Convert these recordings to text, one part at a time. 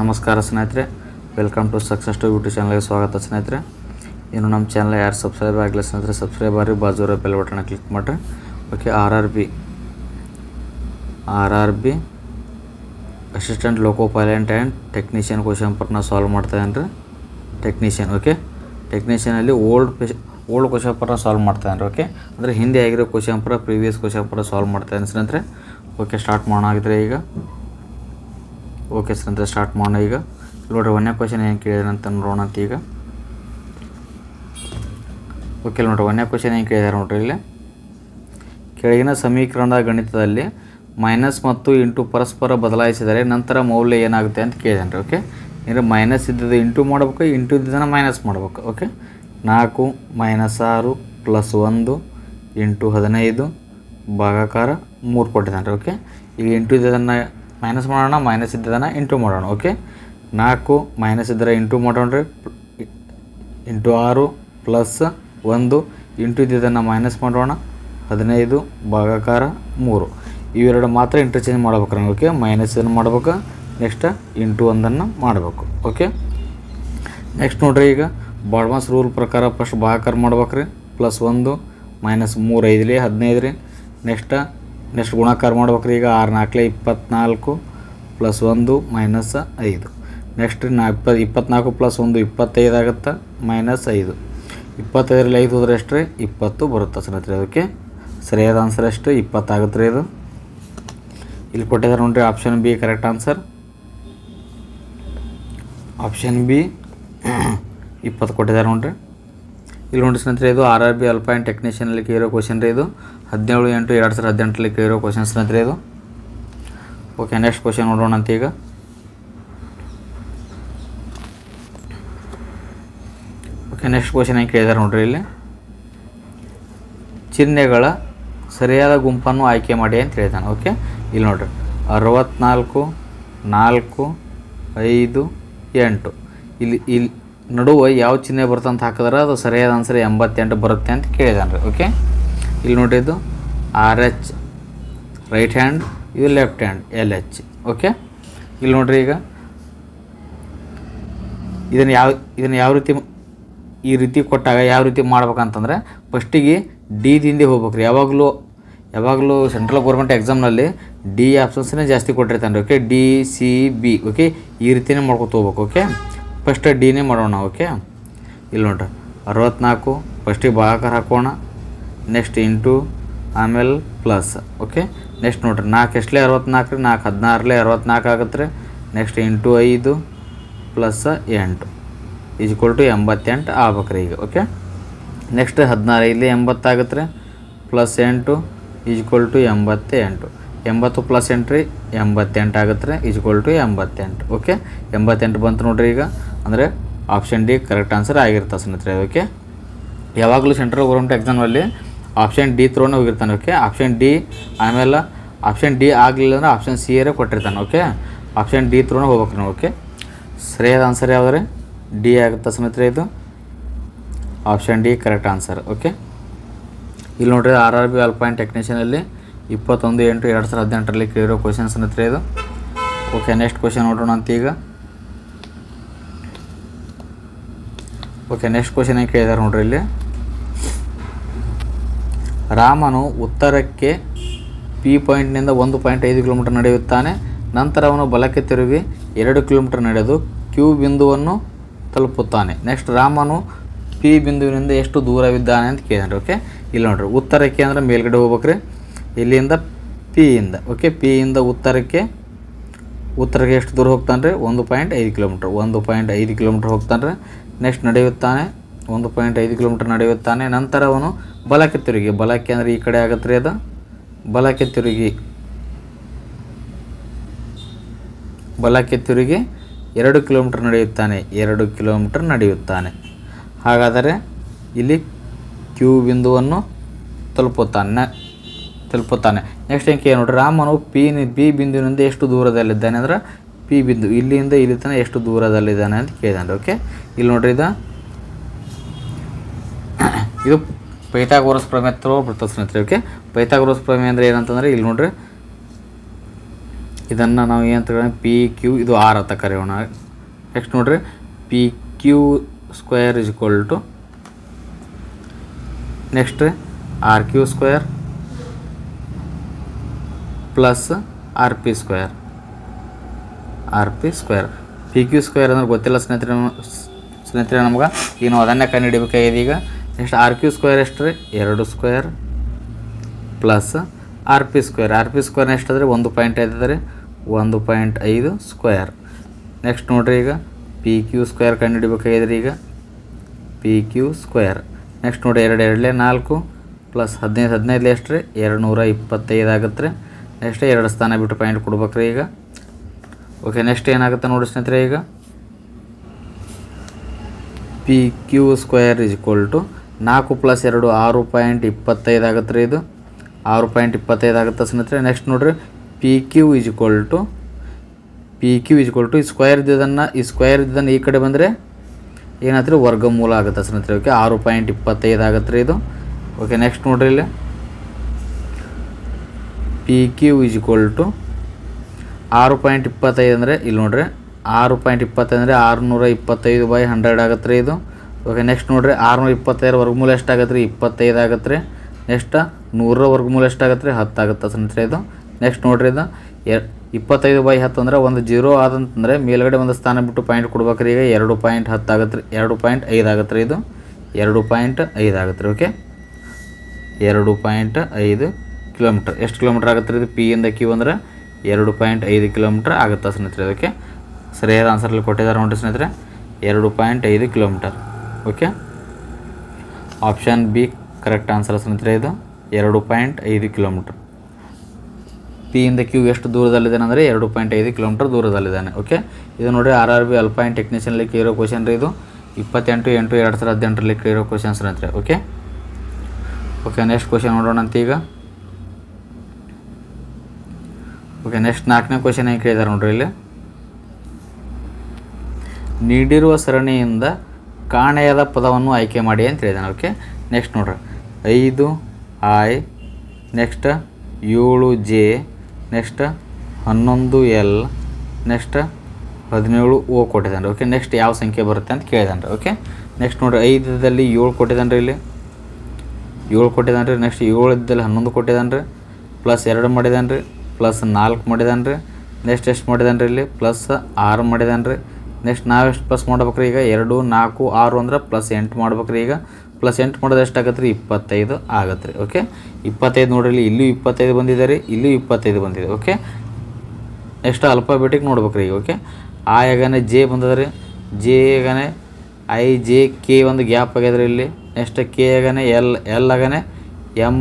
ನಮಸ್ಕಾರ ಸ್ನೇಹಿತರೆ welcome to success to YouTube ಚಾನಲ್ಗೆ ಸ್ವಾಗತ ಸ್ನೇಹಿತರೆ. ಇನ್ನು ನಮ್ಮ ಚಾನಲ್ ಯಾರು ಸಬ್ಸ್ಕ್ರೈಬ್ ಆಗಲಿ ಸ್ನೇಹಿತರೆ ಸಬ್ಸ್ಕ್ರೈಬ್ ಆಗಿ ಬಾಜೂರ ಬೆಲ್ ಬಟನ್ ಕ್ಲಿಕ್ ಮಾಡಿರಿ. Okay R R B R R B assistant loco pilot and technician question ಪರ್ನ solve ಮಾಡ್ತಾಯಿದ್ದೇನೆ ರೀ ಟೆಕ್ನಿಷಿಯನ್ ಓಕೆ ಟೆಕ್ನಿಷಿಯನಲ್ಲಿ ಓಲ್ಡ್ ಓಲ್ಡ್ ಕ್ವಶನ್ ಪರ್ನ ಸಾಲ್ವ್ ಮಾಡ್ತಾಯಿದ್ದೇನೆ ಓಕೆ ಅಂದರೆ ಹಿಂದೆ ಆಗಿರೋ ಕ್ವಶನ್ ಪರ ಪ್ರೀವಿಯಸ್ ಕ್ವಶನ್ ಪರ ಸಾಲ್ವ್ ಮಾಡ್ತಾಯಿದ್ದೇನೆ ಸ್ನೇಹಿತರೆ. ಓಕೆ ಸ್ಟಾರ್ಟ್ ಮಾಡೋಣ ಈಗ. ಓಕೆ ಸ್ನೇಹಿತರೆ ಸ್ಟಾರ್ಟ್ ಮಾಡೋಣ ಈಗ. ನೋಡ್ರಿ, ಒಂದನೇ ಕ್ವಶನ್ ಏನು ಕೇಳಿದಾರೆ ಅಂತ ನೋಡೋಣ ಅಂತ ಈಗ. ಓಕೆ, ನೋಡ್ರಿ, ಒಂದನೇ ಕ್ವಶನ್ ಏನು ಕೇಳಿದಾರೆ ನೋಡ್ರಿ ಇಲ್ಲಿ. ಕೆಳಗಿನ ಸಮೀಕರಣದ ಗಣಿತದಲ್ಲಿ ಮೈನಸ್ ಮತ್ತು ಇಂಟು ಪರಸ್ಪರ ಬದಲಾಯಿಸಿದರೆ ನಂತರ ಮೌಲ್ಯ ಏನಾಗುತ್ತೆ ಅಂತ ಕೇಳಿದಾನೆ ರೀ ಓಕೆ ಅಂದರೆ ಮೈನಸ್ ಇದ್ದದ್ದು ಇಂಟು ಮಾಡ್ಬೇಕು ಇಂಟು ಇದ್ದದನ್ನು ಮೈನಸ್ ಮಾಡ್ಬೇಕು ಓಕೆ ನಾಲ್ಕು ಮೈನಸ್ ಆರು ಪ್ಲಸ್ ಒಂದು ಇಂಟು ಹದಿನೈದು, ಭಾಗಾಕಾರ ಮೂರು ಕೊಟ್ಟಿದ್ದಾನೆ ರೀ ಓಕೆ ಈಗ ಇಂಟು ಇದ್ದದನ್ನು ಮೈನಸ್ ಮಾಡೋಣ ಮೈನಸ್ ಇದ್ದದನ್ನು ಇಂಟು ಮಾಡೋಣ ಓಕೆ ನಾಲ್ಕು ಮೈನಸ್ ಇದ್ದರೆ ಇಂಟು ಮಾಡೋಣ್ರಿ ರೀ. ಇಂಟು ಆರು ಪ್ಲಸ್ ಒಂದು ಇಂಟು ಇದ್ದಿದ್ದನ್ನು ಮೈನಸ್ ಮಾಡೋಣ. ಹದಿನೈದು, ಭಾಗಾಕಾರ ಮೂರು. ಇವೆರಡು ಮಾತ್ರ ಇಂಟರ್ಚೇಂಜ್ ಮಾಡ್ಬೇಕು ಓಕೆ ಏನು ಮಾಡ್ಬೇಕು ನೆಕ್ಸ್ಟ್ ಇಂಟು ಒಂದನ್ನು ಮಾಡಬೇಕು ಓಕೆ ನೆಕ್ಸ್ಟ್ ನೋಡ್ರಿ ಈಗ ಬಾಡ್ಮಾಸ್ ರೂಲ್ ಪ್ರಕಾರ ಫಸ್ಟ್ ಭಾಗಾಕಾರ ಮಾಡ್ಬೇಕು ರೀ ಪ್ಲಸ್ ಒಂದು ಮೈನಸ್ ಮೂರು ಐದು ಹದಿನೈದು ರೀ ನೆಕ್ಸ್ಟ್ ನೆಕ್ಸ್ಟ್ ಗುಣಾಕಾರ ಮಾಡ್ಬೇಕು ರೀ ಈಗ ಆರು ನಾಲ್ಕಲೆ ಇಪ್ಪತ್ನಾಲ್ಕು ಪ್ಲಸ್ ಒಂದು ಮೈನಸ್ ಐದು ನೆಕ್ಸ್ಟ್ ನಾ ಇಪ್ಪ ಇಪ್ಪತ್ನಾಲ್ಕು ಪ್ಲಸ್ ಒಂದು ಇಪ್ಪತ್ತೈದು ಆಗುತ್ತೆ ಮೈನಸ್ ಐದು ಇಪ್ಪತ್ತೈದರಲ್ಲಿ ಐದು ಹೋದ್ರೆ ಎಷ್ಟು ರೀ ಇಪ್ಪತ್ತು ಬರುತ್ತೆ ಸ್ನೇಹಿತರೆ ಅದಕ್ಕೆ ಸರಿಯಾದ ಆನ್ಸರ್ ಎಷ್ಟು ಇಪ್ಪತ್ತಾಗುತ್ತೆ ರೀ ಇದು ಇಲ್ಲಿ ಕೊಟ್ಟಿದ್ದಾರೆ ನೋಡ್ರಿ option B correct answer option B ಇಪ್ಪತ್ತು ಕೊಟ್ಟಿದ್ದಾರೆ ನೋಡ್ರಿ ಇಲ್ಲಿ ನೋಡಿ ಸ್ನೇಹಿತರೆ, ಇದು R R B ALP and ಟೆಕ್ನಿಷಿಯನಲ್ಲಿ ಕೇಳಿರೋ ಕ್ವಶನ್ ರೀ ಇದು. ಹದಿನೇಳು ಎಂಟು ಎರಡು ಸಾವಿರದ ಹದಿನೆಂಟರಲ್ಲಿ ಕೇಳಿರೋ ಕ್ವಶನ್ ಸ್ನೇಹಿತರೆ ಇದು. ಓಕೆ ನೆಕ್ಸ್ಟ್ ಕ್ವಶನ್ ನೋಡೋಣ ಅಂತ ಈಗ. ಓಕೆ ನೆಕ್ಸ್ಟ್ ಕ್ವಶನ್ ಹೆಂಗೆ ಕೇಳಿದ್ದಾರೆ ನೋಡ್ರಿ ಇಲ್ಲಿ. ಚಿಹ್ನೆಗಳ ಸರಿಯಾದ ಗುಂಪನ್ನು ಆಯ್ಕೆ ಮಾಡಿ ಅಂತ ಹೇಳಿದಾನೆ. ಓಕೆ ಇಲ್ಲಿ ನೋಡ್ರಿ. ಅರವತ್ನಾಲ್ಕು, ನಾಲ್ಕು, ಐದು, ಎಂಟು. ಇಲ್ಲಿ ಇಲ್ಲಿ ನಡುವೆ ಯಾವ ಚಿಹ್ನೆ ಬರುತ್ತೆ ಅಂತ ಹಾಕಿದ್ರೆ, ಅದು ಸರಿಯಾದ ಆನ್ಸರ್ ಎಂಬತ್ತೆಂಟು ಬರುತ್ತೆ ಅಂತ ಕೇಳಿದಾನೆ ಓಕೆ ಇಲ್ಲಿ ನೋಡ್ರಿ ಇದು ಆರ್ ಎಚ್ ರೈಟ್ ಹ್ಯಾಂಡ್ ಇದು left hand L H okay ಇಲ್ಲಿ ನೋಡ್ರಿ ಈಗ ಇದನ್ನು ಯಾವ ಇದನ್ನು ಯಾವ ರೀತಿ ಈ ರೀತಿ ಕೊಟ್ಟಾಗ ಯಾವ ರೀತಿ ಮಾಡ್ಬೇಕಂತಂದ್ರೆ ಫಸ್ಟಿಗೆ ಡಿ ದಿಂದ ಹೋಗ್ಬೇಕು ರೀ ಯಾವಾಗಲೂ ಯಾವಾಗಲೂ ಸೆಂಟ್ರಲ್ ಗೌರ್ಮೆಂಟ್ ಎಕ್ಸಾಮ್ನಲ್ಲಿ ಡಿ ಆಪ್ಷನ್ಸನ್ನೇ ಜಾಸ್ತಿ ಕೊಟ್ಟಿರ್ತಾನೆ okay D C B okay ಈ ರೀತಿಯೇ ಮಾಡ್ಕೊತ ಹೋಗ್ಬೇಕು ಓಕೆ ಫಸ್ಟ್ ಡಿನೇ ಮಾಡೋಣ ಓಕೆ ಇಲ್ಲಿ ನೋಡ್ರಿ, ಅರವತ್ನಾಲ್ಕು ಫಸ್ಟಿಗೆ ಭಾಗಾಕಾರ ಹಾಕೋಣ ನೆಕ್ಸ್ಟ್ ಇಂಟು, ಆಮೇಲೆ ಪ್ಲಸ್ ಓಕೆ ನೆಕ್ಸ್ಟ್ ನೋಡ್ರಿ, ನಾಲ್ಕು ಎಷ್ಟಲೇ ಅರವತ್ನಾಲ್ಕು ರೀ? ನಾಲ್ಕು ಹದಿನಾರಲೇ ಅರವತ್ನಾಲ್ಕು ಆಗುತ್ತೆ ರೀ? ನೆಕ್ಸ್ಟ್ ಇಂಟು ಐದು ಪ್ಲಸ್ ಎಂಟು ಈಜ್ಕೊಲ್ ಟು ಎಂಬತ್ತೆಂಟು ಆಗ್ಬೇಕು ರೀ ಈಗ ಓಕೆ ನೆಕ್ಸ್ಟ್ ಹದಿನಾರು, ಇಲ್ಲಿ ಎಂಬತ್ತಾಗುತ್ತೆ ರೀ? ಪ್ಲಸ್ ಎಂಟು ಈಜ್ಕೊಲ್ ಟು ಎಂಬತ್ತೆಂಟು. ಎಂಬತ್ತು ಪ್ಲಸ್ ಎಂಟ್ರಿ ಎಂಬತ್ತೆಂಟು ಆಗುತ್ತೆ ರೀ? ಈಜ್ಕೊಲ್ ಟು ಎಂಬತ್ತೆಂಟು ಓಕೆ ಎಂಬತ್ತೆಂಟು ಬಂತು ನೋಡ್ರಿ ಈಗ. ಅಂದರೆ ಆಪ್ಷನ್ ಡಿ ಕರೆಕ್ಟ್ ಆನ್ಸರ್ ಆಗಿರ್ತದೆ ಸ್ನೇಹಿತರೆ ಓಕೆ ಯಾವಾಗಲೂ ಸೆಂಟ್ರಲ್ ಗೌರ್ಮೆಂಟ್ ಎಕ್ಸಾಮಲ್ಲಿ ಆಪ್ಷನ್ ಡಿ ತ್ರೋನೇ ಹೋಗಿರ್ತಾನೆ ಓಕೆ ಆಪ್ಷನ್ ಡಿ ಆಮೇಲೆ ಆಪ್ಷನ್ ಡಿ ಆಗಲಿಲ್ಲ ಅಂದ್ರೆ ಆಪ್ಷನ್ ಸಿ ಏರೇ ಕೊಟ್ಟಿರ್ತಾನೆ ಓಕೆ ಆಪ್ಷನ್ ಡಿ ತ್ರೋನೇ ಹೋಗ್ಬೇಕು ನಾವು ಓಕೆ ಸರಿಯಾದ ಆನ್ಸರ್ ಯಾವ್ದು ಡಿ ಆಗುತ್ತೆ ಸ್ನೇಹಿತರೆ ಇದು. Option D correct answer okay ಇಲ್ಲಿ ನೋಡ್ರಿ R R B ALP and ಟೆಕ್ನಿಷಿಯನಲ್ಲಿ ಇಪ್ಪತ್ತೊಂದು ಎಂಟು ಎರಡು ಸಾವಿರದ ಹದಿನೆಂಟರಲ್ಲಿ ಕೇಳಿರೋ ಕ್ವಶನ್ ಸ್ನೇಹಿತರೆ ಇದು. ಓಕೆ ನೆಕ್ಸ್ಟ್ ಕ್ವಶನ್ ನೋಡೋಣ ಅಂತ ಈಗ. ಓಕೆ ನೆಕ್ಸ್ಟ್ ಕ್ವಶನ್ ಏನು ಕೇಳಿದಾರೆ ನೋಡ್ರಿ ಇಲ್ಲಿ. ರಾಮನು ಉತ್ತರಕ್ಕೆ ಪಿ ಪಾಯಿಂಟ್ನಿಂದ ಒಂದು ಪಾಯಿಂಟ್ ಐದು ಕಿಲೋಮೀಟರ್ ನಡೆಯುತ್ತಾನೆ. ನಂತರ ಅವನು ಬಲಕ್ಕೆ ತಿರುಗಿ ಎರಡು ಕಿಲೋಮೀಟರ್ ನಡೆದು ಕ್ಯೂ ಬಿಂದುವನ್ನು ತಲುಪುತ್ತಾನೆ. ನೆಕ್ಸ್ಟ್ ರಾಮನು ಪಿ ಬಿಂದುವಿನಿಂದ ಎಷ್ಟು ದೂರವಿದ್ದಾನೆ ಅಂತ ಕೇಳಿದ್ರಿ ಓಕೆ ಇಲ್ಲಿ ನೋಡ್ರಿ, ಉತ್ತರಕ್ಕೆ ಅಂದರೆ ಮೇಲ್ಗಡೆ ಹೋಗ್ಬೇಕ್ರಿ. ಇಲ್ಲಿಂದ ಪಿ ಇಂದ ಓಕೆ ಪಿಯಿಂದ ಉತ್ತರಕ್ಕೆ ಉತ್ತರಕ್ಕೆ ಎಷ್ಟು ದೂರ ಹೋಗ್ತಾನೆ ರೀ ಒಂದು ಪಾಯಿಂಟ್ ಐದು ಕಿಲೋಮೀಟ್ರ್ ಒಂದು ಪಾಯಿಂಟ್ ಐದು ಕಿಲೋಮೀಟ್ರ್ ಹೋಗ್ತಾನೆ ರೀ ನೆಕ್ಸ್ಟ್ ನಡೆಯುತ್ತಾನೆ, ಒಂದು ಪಾಯಿಂಟ್ ಐದು ಕಿಲೋಮೀಟರ್ ನಡೆಯುತ್ತಾನೆ. ನಂತರ ಅವನು ಬಲಕ್ಕೆ ತಿರುಗಿ, ಬಲಕ್ಕೆ ಅಂದರೆ ಈ ಕಡೆ ಆಗತ್ತೆ ರೀ ಅದು? ಬಲಕ್ಕೆ ತಿರುಗಿ ಬಲಕ್ಕೆ ತಿರುಗಿ ಎರಡು ಕಿಲೋಮೀಟರ್ ನಡೆಯುತ್ತಾನೆ, ಎರಡು ಕಿಲೋಮೀಟರ್ ನಡೆಯುತ್ತಾನೆ. ಹಾಗಾದರೆ ಇಲ್ಲಿ ಕ್ಯೂ ಬಿಂದುವನ್ನು ತಲುಪುತ್ತಾನೆ ತಲುಪುತ್ತಾನೆ. ನೆಕ್ಸ್ಟ್ ಏನು ನೋಡಿರಿ, ರಾಮನು ಪಿ ಬಿ ಬಿಂದುವಿನಿಂದ ಎಷ್ಟು ದೂರದಲ್ಲಿದ್ದಾನೆ ಅಂದ್ರೆ ಪಿ ಬಿಂದು ಇಲ್ಲಿಂದ ಇಲ್ಲಿ ತನಕ ಎಷ್ಟು ದೂರದಲ್ಲಿದ್ದಾನೆ ಅಂತ ಕೇಳಿದಾನೆ ಓಕೆ ಇಲ್ಲಿ ನೋಡ್ರಿ ಇದು. ಇದು ಪೈಥಾಗೋರಸ್ ಪ್ರಮೇಯ ಹತ್ರ ಬರ್ತದೆ ಸ್ನೇಹಿತರೆ ಓಕೆ ಪೈಥಾಗೋರಸ್ ಪ್ರಮೇಯ ಅಂದರೆ ಏನಂತಂದರೆ ಇಲ್ಲಿ ನೋಡ್ರಿ. ಇದನ್ನು ನಾವು ಏನು ಕರೆಯೋಣ ಪಿ ಕ್ಯೂ ಇದು ಆರ್ ಅಂತ ಕರೆಯೋಣ. ನೆಕ್ಸ್ಟ್ ನೋಡ್ರಿ P Q square is equal to next R Q square plus R P square R P square P Q square ಅಂದ್ರೆ ಗೊತ್ತಿಲ್ಲ ಸ್ನೇಹಿತರೆ ಸ್ನೇಹಿತರೆ ನಮ್ಗೆ. ಈಗ ನಾವು ಅದನ್ನೇ ಕಂಡು ಹಿಡಿಬೇಕಾಗಿದೆ ಈಗ. ನೆಕ್ಸ್ಟ್ ಆರ್ ಕ್ಯೂ ಸ್ಕ್ವೇರ್ ಎಷ್ಟು ರೀ? ಎರಡು square plus R P square R P square ಎಷ್ಟು ಅಂದರೆ ಒಂದು ಪಾಯಿಂಟ್ ಐದು ಅದ ರೀ. ಒಂದು ಪಾಯಿಂಟ್ ಐದು ಸ್ಕ್ವೇರ್ ನೆಕ್ಸ್ಟ್ ನೋಡಿರಿ ಈಗ. ಪಿ ಕ್ಯೂ ಸ್ಕ್ವೇರ್ ಕಂಡು ಹಿಡಿಬೇಕಾಗಿದೆ ಈಗ. ಪಿ ಕ್ಯೂ ಸ್ಕ್ವೇರ್ ನೆಕ್ಸ್ಟ್ ನೋಡಿ ಎರಡು ಎರಡಲೇ ನಾಲ್ಕು ಪ್ಲಸ್ ಹದಿನೈದು. ಹದಿನೈದು ಎಷ್ಟು ರೀ? ಎರಡು ನೂರ ಇಪ್ಪತ್ತೈದು ಆಗುತ್ತೆ ರೀ. ನೆಕ್ಸ್ಟ್ ಎರಡು ಸ್ಥಾನ ಬಿಟ್ಟು ಪಾಯಿಂಟ್ ಕೊಡ್ಬೇಕ್ರಿ ಈಗ. ಓಕೆ ನೆಕ್ಸ್ಟ್ ಏನಾಗುತ್ತೆ ನೋಡಿ ಸ್ನೇಹಿತರೆ ಈಗ? P Q square is equal to ನಾಲ್ಕು ಪ್ಲಸ್ ಎರಡು, ಆರು ಪಾಯಿಂಟ್ ಇಪ್ಪತ್ತೈದು ಆಗುತ್ತೆ ರೀ ಇದು. ಆರು ಪಾಯಿಂಟ್ ಇಪ್ಪತ್ತೈದು ಆಗುತ್ತೆ ಸ್ನೇಹಿತರೆ. ನೆಕ್ಸ್ಟ್ ನೋಡಿರಿ P Q is equal to P Q is equal to ಈ ಸ್ಕ್ವೇರ್ ಇದ್ದದನ್ನು, ಈ ಸ್ಕ್ವೇರ್ ಇದ್ದದನ್ನು ಈ ಕಡೆ ಬಂದರೆ ಏನಾಯ್ತು ರೀ ವರ್ಗಮೂಲ ಆಗುತ್ತೆ ಸ್ನೇಹಿತರೆ. ಓಕೆ ಆರು ಪಾಯಿಂಟ್ ಇಪ್ಪತ್ತೈದು ಆಗುತ್ತೆ ರೀ ಇದು. ಓಕೆ ನೆಕ್ಸ್ಟ್ ನೋಡಿರಿ ಇಲ್ಲಿ. P Q is equal to ಆರು ಪಾಯಿಂಟ್ ಇಪ್ಪತ್ತೈದು ಅಂದರೆ ಇಲ್ಲಿ ನೋಡ್ರಿ, ಆರು ಪಾಯಿಂಟ್ ಇಪ್ಪತ್ತೈದು ಅಂದರೆ ಆರುನೂರ ಇಪ್ಪತ್ತೈದು ಬೈ ಹಂಡ್ರೆಡ್ ಆಗತ್ತೆ ರೀ ಇದು. ಓಕೆ ನೆಕ್ಸ್ಟ್ ನೋಡ್ರಿ, ಆರುನೂರ ಇಪ್ಪತ್ತೈದು ವರ್ಗಮೂಲ ಎಷ್ಟಾಗತ್ತೆ ರೀ ಇಪ್ಪತ್ತೈದು ಆಗತ್ತೆ ರೀ ನೆಕ್ಸ್ಟ್ ನೂರರ ವರ್ಗಮೂಲ ಎಷ್ಟಾಗತ್ತೆ ರೀ ಹತ್ತು ಆಗುತ್ತೆ ಸ್ನೇಹಿತರೆ ಇದು. ನೆಕ್ಸ್ಟ್ ನೋಡ್ರಿ ಇದು, ಎ ಇಪ್ಪತ್ತೈದು ಬೈ ಹತ್ತು ಅಂದರೆ ಒಂದು ಜೀರೋ ಆದಂತಂದರೆ ಮೇಲ್ಗಡೆ ಒಂದು ಸ್ಥಾನ ಬಿಟ್ಟು ಪಾಯಿಂಟ್ ಕೊಡ್ಬೇಕ್ರಿ ಈಗ. ಎರಡು ಪಾಯಿಂಟ್ ಹತ್ತು ಆಗತ್ತೆ ರೀ ಎರಡು ಪಾಯಿಂಟ್ ಐದು ಆಗತ್ತೆ ರೀ ಇದು. ಎರಡು ಪಾಯಿಂಟ್ ಐದು ಆಗತ್ತೆ ರೀ ಓಕೆ ಎರಡು ಪಾಯಿಂಟ್ ಐದು ಕಿಲೋಮೀಟ್ರ್. ಎಷ್ಟು ಕಿಲೋಮೀಟ್ರ್ ಆಗತ್ತೆ ರೀ ಇದು? ಪಿ ಇಂದ ಕ್ಯೂ ಅಂದ್ರೆ ಎರಡು ಪಾಯಿಂಟ್ ಐದು ಕಿಲೋಮೀಟ್ರ್ ಆಗುತ್ತೆ ಸ್ನೇಹಿತರೆ ಅದಕ್ಕೆ ಸರಿಯಾದ ಆನ್ಸರಲ್ಲಿ ಕೊಟ್ಟಿದ್ದಾರೆ ನೋಡಿ ಸ್ನೇಹಿತರೆ. ಎರಡು ಪಾಯಿಂಟ್ ಐದು kilometre. Okay option B correct answer ಸ್ನೇಹಿತರೆ ಇದು. ಎರಡು ಪಾಯಿಂಟ್ ಐದು ಕಿಲೋಮೀಟ್ರ್. ಪಿ ಇಂದ ಕ್ಯೂ ಎಷ್ಟು ದೂರದಲ್ಲಿದ್ದಾನೆ ಅಂದರೆ ಎರಡು ಪಾಯಿಂಟ್ ಐದು ಕಿಲೋಮೀಟರ್ ದೂರದಲ್ಲಿದ್ದಾನೆ. ಓಕೆ ಇದು ನೋಡಿ R R B ALP and ಟೆಕ್ನಿಷಿಯನ್ಲಿ ಕೇಳೋ ಕ್ವಶನ್ ರೀ ಇದು. ಇಪ್ಪತ್ತೆಂಟು, ಎಂಟು, ಎರಡು ಸಾವಿರದ ಹದಿನೆಂಟರಲ್ಲಿ ಕೇಳೋ ಕ್ವಶನ್ಸ್ ಸ್ನೇಹಿತರೆ. ಓಕೆ ಓಕೆ ನೆಕ್ಸ್ಟ್ ಕ್ವಶನ್ ನೋಡೋಣ ಅಂತ ಈಗ ಓಕೆ ನೆಕ್ಸ್ಟ್ ನಾಲ್ಕನೇ ಕ್ವಶನ್ ಏನು ಕೇಳಿದಾರೆ ನೋಡ್ರಿ ಇಲ್ಲಿ. ನೀಡಿರುವ ಸರಣಿಯಿಂದ ಕಾಣೆಯಾದ ಪದವನ್ನು ಆಯ್ಕೆ ಮಾಡಿ ಅಂತ ಹೇಳಿದಾನೆ. ಓಕೆ ನೆಕ್ಸ್ಟ್ ನೋಡ್ರಿ. ಐದು ಐ ನೆಕ್ಸ್ಟ್ ಏಳು, ಜೆ ನೆಕ್ಸ್ಟ್ ಹನ್ನೊಂದು, ಎಲ್ ನೆಕ್ಸ್ಟ್ ಹದಿನೇಳು, ಓ ಕೊಟ್ಟಿದ್ದಾನೆ. ಓಕೆ ನೆಕ್ಸ್ಟ್ ಯಾವ ಸಂಖ್ಯೆ ಬರುತ್ತೆ ಅಂತ ಕೇಳಿದಾನೆ. ಓಕೆ ನೆಕ್ಸ್ಟ್ ನೋಡ್ರಿ. ಐದರಲ್ಲಿ ಏಳು ಕೊಟ್ಟಿದ್ದಾನೆ ರೀ ಇಲ್ಲಿ. ಏಳು ಕೊಟ್ಟಿದ್ದಾನೆ ರೀ. ನೆಕ್ಸ್ಟ್ ಏಳು ಇದ್ದಲ್ಲಿ ಹನ್ನೊಂದು ಕೊಟ್ಟಿದ್ದಾನೆ ರೀ. ಪ್ಲಸ್ ಎರಡು ಮಾಡಿದ್ದಾನೆ ರೀ. ಪ್ಲಸ್ ನಾಲ್ಕು ಮಾಡಿದಾನೆ ರೀ. ನೆಕ್ಸ್ಟ್ ಎಷ್ಟು ಮಾಡಿದಾನೆ ರೀ ಇಲ್ಲಿ? ಪ್ಲಸ್ ಆರು ಮಾಡಿದಾನೆ ರೀ. ನೆಕ್ಸ್ಟ್ ನಾವು ಎಷ್ಟು ಪ್ಲಸ್ ಮಾಡ್ಬೇಕ್ರಿ ಈಗ? ಎರಡು, ನಾಲ್ಕು, ಆರು ಅಂದ್ರೆ ಪ್ಲಸ್ ಎಂಟು ಮಾಡ್ಬೇಕ್ರಿ ಈಗ. ಪ್ಲಸ್ ಎಂಟು ಮಾಡಿದ್ರೆ ಎಷ್ಟು ಆಗತ್ತೆ ರೀ ಇಪ್ಪತ್ತೈದು ಆಗತ್ತೆ ರೀ ಓಕೆ ಇಪ್ಪತ್ತೈದು ನೋಡ್ರಿ ಇಲ್ಲಿ. ಇಪ್ಪತ್ತೈದು ಬಂದಿದೆ ರೀ. ಇಲ್ಲೂ ಇಪ್ಪತ್ತೈದು ಬಂದಿದೆ ಓಕೆ ನೆಕ್ಸ್ಟ್ ಅಲ್ಫಾಬೆಟಿಕ್ ನೋಡ್ಬೇಕ್ರಿ ಈಗ ಓಕೆ ಆ ಯಾಗನೇ ಜೆ ಬಂದದ ರೀ. ಜೆ ಯಾಗನೆ ಐ ಜೆ ಕೆ ಒಂದು ಗ್ಯಾಪ್ ಆಗ್ಯದ್ರಿ ಇಲ್ಲಿ. ನೆಕ್ಸ್ಟ್ ಕೆ ಆಗನೆ L L ಆಗಾನೆ M